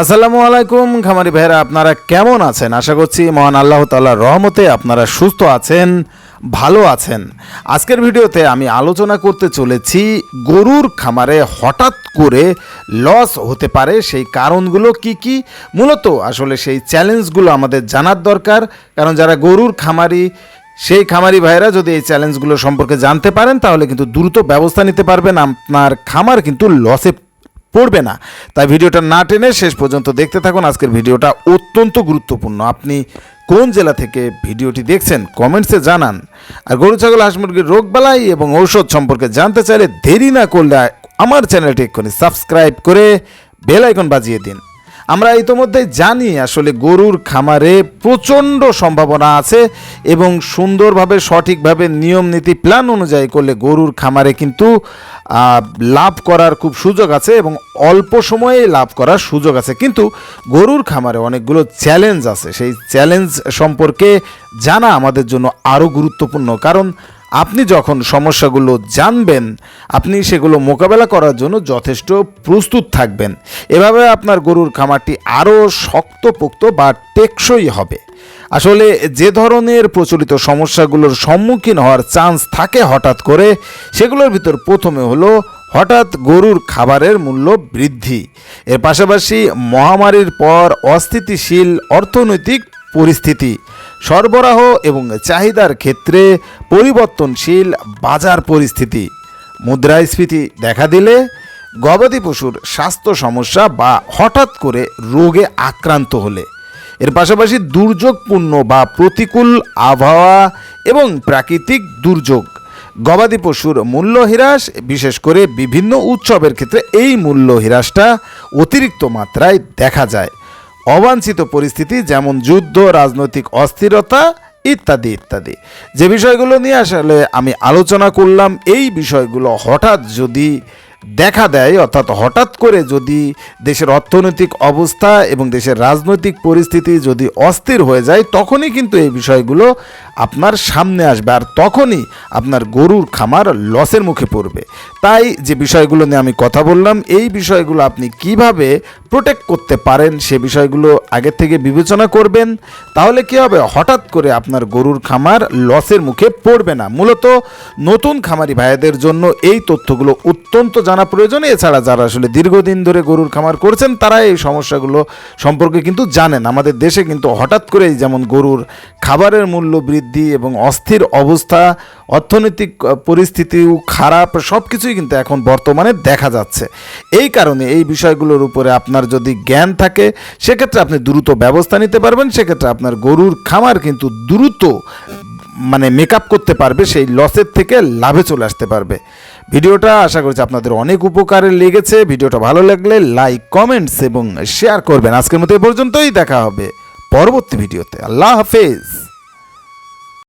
আসসালামু আলাইকুম খামারি ভাইরা আপনারা কেমন আছেন? আশা করছি মহান আল্লাহ তাল্লাহর রহমতে আপনারা সুস্থ আছেন, ভালো আছেন। আজকের ভিডিওতে আমি আলোচনা করতে চলেছি গরুর খামারে হঠাৎ করে লস হতে পারে সেই কারণগুলো কি কি? মূলত আসলে সেই চ্যালেঞ্জগুলো আমাদের জানার দরকার। কারণ যারা গরুর খামারি, সেই খামারি ভাইরা যদি এই চ্যালেঞ্জগুলো সম্পর্কে জানতে পারেন, তাহলে কিন্তু দ্রুত ব্যবস্থা নিতে পারবেন। আপনার খামার কিন্তু লসে পড়বে না। তাই ভিডিওটা না টেনে শেষ পর্যন্ত দেখতে থাকুন। আজকের ভিডিওটা অত্যন্ত গুরুত্বপূর্ণ। আপনি কোন জেলা থেকে ভিডিওটি দেখছেন, কমেন্টসে জানান। আর গরু, ছাগল, হাঁস মুরগির রোগবালাই এবং ঔষধ সম্পর্কে জানতে চাইলে দেরি না করলে আমার চ্যানেলটি এক্ষুনি সাবস্ক্রাইব করে বেল আইকন বাজিয়ে দিন। আমরা ইতোমধ্যে জানি আসলে গরুর খামারে প্রচণ্ড সম্ভাবনা আছে এবং সুন্দরভাবে, সঠিকভাবে নিয়ম নীতি প্ল্যান অনুযায়ী করলে গরুর খামারে কিন্তু লাভ করার খুব সুযোগ আছে এবং অল্প সময়ে লাভ করার সুযোগ আছে। কিন্তু গরুর খামারে অনেকগুলো চ্যালেঞ্জ আছে। সেই চ্যালেঞ্জ সম্পর্কে জানা আমাদের জন্য আরও গুরুত্বপূর্ণ। কারণ আপনি যখন সমস্যাগুলো জানবেন, আপনি সেগুলো মোকাবেলা করার জন্য যথেষ্ট প্রস্তুত থাকবেন। এভাবে আপনার গরুর খামারটি আরও শক্তপোক্ত বা টেকসই হবে। আসলে যে ধরনের প্রচলিত সমস্যাগুলোর সম্মুখীন হওয়ার চান্স থাকে হঠাৎ করে, সেগুলোর ভিতর প্রথমে হলো হঠাৎ গরুর খাবারের মূল্য বৃদ্ধি। এর পাশাপাশি মহামারীর পর অস্থিতিশীল অর্থনৈতিক পরিস্থিতি। সরবরাহ এবং চাহিদার ক্ষেত্রে পরিবর্তনশীল বাজার পরিস্থিতি। মুদ্রাস্ফীতি দেখা দিলে গবাদি পশুর স্বাস্থ্য সমস্যা বা হঠাৎ করে রোগে আক্রান্ত হলে। এর পাশাপাশি দুর্যোগপূর্ণ বা প্রতিকূল আবহাওয়া এবং প্রাকৃতিক দুর্যোগ। গবাদি পশুর মূল্য হ্রাস, বিশেষ করে বিভিন্ন উৎসবের ক্ষেত্রে এই মূল্য হ্রাসটা অতিরিক্ত মাত্রায় দেখা যায়। অবাঞ্ছিত পরিস্থিতি, যেমন যুদ্ধ, রাজনৈতিক অস্থিরতা ইত্যাদি ইত্যাদি। যে বিষয়গুলো নিয়ে আসলে আমি আলোচনা করলাম, এই বিষয়গুলো হঠাৎ যদি দেখা দেয়, অর্থাৎ হঠাৎ করে যদি দেশের অর্থনৈতিক অবস্থা এবং দেশের রাজনৈতিক পরিস্থিতি যদি অস্থির হয়ে যায়, তখনই কিন্তু এই বিষয়গুলো আপনার সামনে আসবে আর তখনই আপনার গরুর খামার লসের মুখে পড়বে। তাই যে বিষয়গুলো নিয়ে আমি কথা বললাম, এই বিষয়গুলো আপনি কীভাবে প্রোটেক্ট করতে পারেন, সে বিষয়গুলো আগে থেকে বিবেচনা করবেন, তাহলে কি হবে? হঠাৎ করে আপনার গরুর খামার লসের মুখে পড়বে না। মূলত নতুন খামারি ভাইদের জন্য এই তথ্যগুলো অত্যন্ত জানা প্রয়োজন এছাড়া যারা আসলে দীর্ঘদিন ধরে গরুর খামার করছেন, তারা এই সমস্যাগুলো সম্পর্কে কিন্তু জানেন। আমাদের দেশে কিন্তু হঠাৎ করেই যেমন গরুর খাবারের মূল্য বৃদ্ধি এবং অস্থির অবস্থা, অর্থনৈতিক পরিস্থিতিও খারাপ সব কিছুই কিন্তু এখন বর্তমানে দেখা যাচ্ছে। এই কারণে এই বিষয়গুলোর উপরে আপনার যদি জ্ঞান থাকে, সেক্ষেত্রে আপনি দ্রুত ব্যবস্থা নিতে পারবেন, সেক্ষেত্রে আপনার গরুর খামার কিন্তু দ্রুত মানে মেকআপ করতে পারবে, সেই লসের থেকে লাভে চলে আসতে পারবে। ভিডিওটা আশা করছি আপনাদের অনেক উপকারে লেগেছে। ভিডিওটা ভালো লাগলে লাইক কমেন্টস এবং শেয়ার করবেন। আজকের মতো এ পর্যন্তই, দেখা হবে পরবর্তী ভিডিওতে। আল্লাহ হাফেজ।